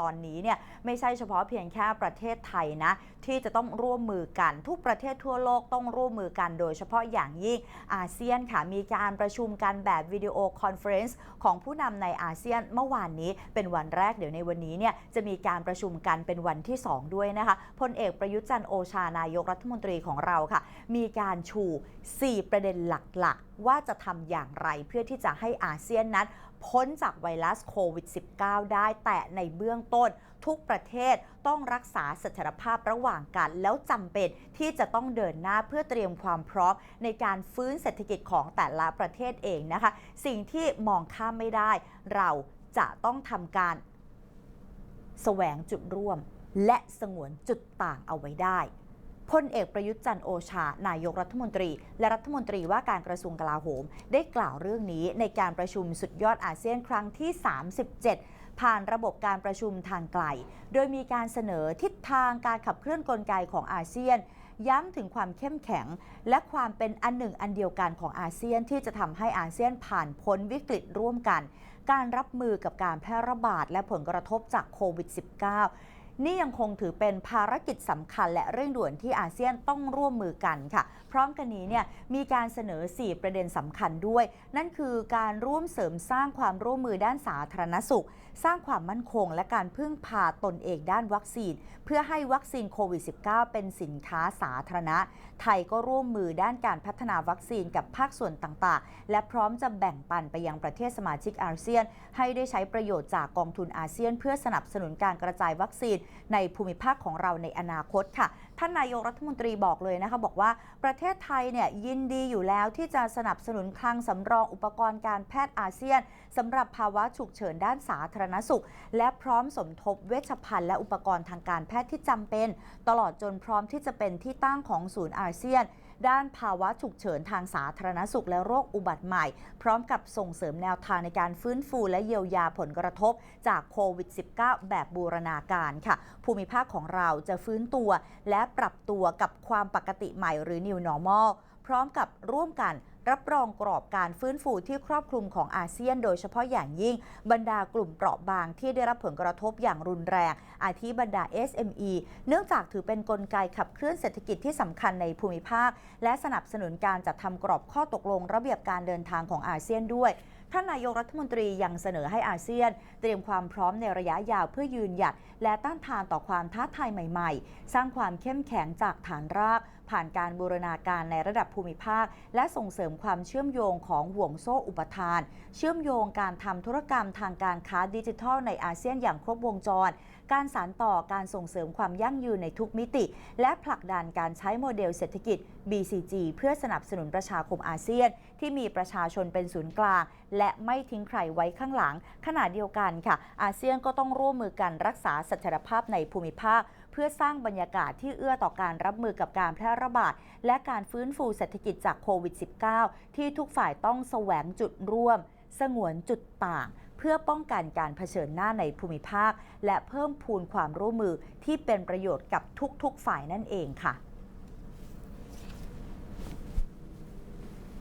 ตอนนี้เนี่ยไม่ใช่เฉพาะเพียงแค่ประเทศไทยนะ ที่จะต้องร่วมมือกัน ทุกประเทศทั่วโลกต้องร่วมมือกันโดยเฉพาะอย่างยิ่งอาเซียนค่ะ มีการประชุมกันแบบวิดีโอคอนเฟรนซ์ของผู้นำในอาเซียนเมื่อวานนี้เป็นวันแรกเดี๋ยวในวันนี้เนี่ยจะมีการประชุมกันเป็นวันที่ 2 ด้วยนะคะพลเอกประยุทธ์จันทร์โอชานายกรัฐมนตรีของเราค่ะ มีการชู 4 ประเด็นหลักๆ ว่าจะทำอย่างไรเพื่อที่จะให้อาเซียนนั้น พ้นจากไวรัสโควิด -19 ได้ แต่ในเบื้องต้นทุกประเทศต้องรักษาเสถียรภาพระหว่างกัน แล้วจำเป็นที่จะต้องเดินหน้าเพื่อเตรียมความพร้อม ในการฟื้นเศรษฐกิจของแต่ละประเทศเองนะคะ สิ่งที่มองข้ามไม่ได้ เราจะต้องทำการแสวงจุดร่วม และสงวนจุดต่างเอาไว้ได้ พลเอกประยุทธ์จันโอชา นายกรัฐมนตรี และรัฐมนตรีว่าการกระทรวงกลาโหม ได้กล่าวเรื่องนี้ในการประชุมสุดยอดอาเซียนครั้งที่ 37ผ่านระบบการประชุมทางไกล โดยมีการเสนอทิศทางการขับเคลื่อนกลไกของอาเซียน ย้ำถึงความเข้มแข็ง และความเป็นอันหนึ่งอันเดียวกันของอาเซียนที่จะทำให้อาเซียนผ่านพ้นวิกฤตร่วมกัน การรับมือกับการแพร่ระบาดและผลกระทบจากโควิด -19 นี่ยังคงถือเป็นภารกิจสำคัญและเร่งด่วนที่อาเซียนต้องร่วมมือกันค่ะ พร้อมกันนี้เนี่ยมีการเสนอ 4 ประเด็นสำคัญด้วย นั่นคือการร่วมเสริมสร้างความร่วมมือด้านสาธารณสุข สร้างความมั่นคง และการพึ่งพาตนเองด้านวัคซีน เพื่อให้วัคซีนโควิด -19 เป็นสินค้าสาธารณะ ไทยก็ร่วมมือด้านการพัฒนาวัคซีนกับภาคส่วนต่างๆ และพร้อมจะแบ่งปันไปยังประเทศสมาชิกอาเซียน ให้ได้ใช้ประโยชน์จากกองทุนอาเซียน เพื่อสนับสนุนการกระจายวัคซีนในภูมิภาคของเราในอนาคตค่ะ ท่านนายกรัฐมนตรีบอกเลยนะคะ บอกว่าประเทศไทยเนี่ยยินดีอยู่แล้วที่จะสนับสนุนคลังสำรองอุปกรณ์การแพทย์อาเซียนสำหรับภาวะฉุกเฉินด้านสาธารณสุข และพร้อมสมทบเวชภัณฑ์และอุปกรณ์ทางการแพทย์ที่จำเป็น ตลอดจนพร้อมที่จะเป็นที่ตั้งของศูนย์อาเซียนด้านภาวะฉุกเฉินทางสาธารณสุขและโรคอุบัติใหม่ พร้อมกับส่งเสริมแนวทางในการฟื้นฟูและเยียวยาผลกระทบจากโควิด -19 แบบบูรณาการค่ะ ภูมิภาคของเราจะฟื้นตัวและปรับตัวกับความปกติใหม่หรือ New Normal พร้อมกับร่วมกันรับรองกรอบการฟื้นฟูที่ครอบคลุมของอาเซียน โดยเฉพาะอย่างยิ่งบรรดากลุ่มเปราะบางที่ได้รับผลกระทบอย่างรุนแรง อาทิบรรดา SME เนื่องจากถือเป็นนกลไกขับเคลื่อนเศรษฐกิจที่สำคัญในภูมิภาค และสนับสนุนการจัดทำกรอบข้อตกลงระเบียบการเดินทางของอาเซียนด้วยท่านนายกรัฐมนตรียังเสนอให้อาเซียน เตรียมความพร้อมในระยะยาวเพื่อยืนหยัด และต้านทานต่อความท้าทายใหม่ ๆ สร้างความเข้มแข็งจากฐานรากผ่านการบูรณาการในระดับภูมิภาค และส่งเสริมความเชื่อมโยงของห่วงโซ่อุปทาน เชื่อมโยงการทำธุรกรรมทางการค้าดิจิทัลในอาเซียนอย่างครบวงจร การสานต่อการส่งเสริมความยั่งยืนในทุกมิติ และผลักดันการใช้โมเดลเศรษฐกิจ BCG เพื่อสนับสนุนประชาคมอาเซียน ที่มีประชาชนเป็นศูนย์กลาง และไม่ทิ้งใครไว้ข้างหลัง ขณะเดียวกันค่ะ อาเซียนก็ต้องร่วมมือกันรักษาเสถียรภาพในภูมิภาค เพื่อสร้างบรรยากาศที่เอื้อต่อการรับมือกับการแพร่ระบาด และการฟื้นฟูเศรษฐกิจจากโควิด -19 ที่ทุกฝ่ายต้องแสวงจุดร่วม สงวนจุดต่าง เพื่อป้องกันการเผชิญหน้าในภูมิภาค และเพิ่มพูนความร่วมมือที่เป็นประโยชน์กับทุกๆฝ่ายนั่นเองค่ะ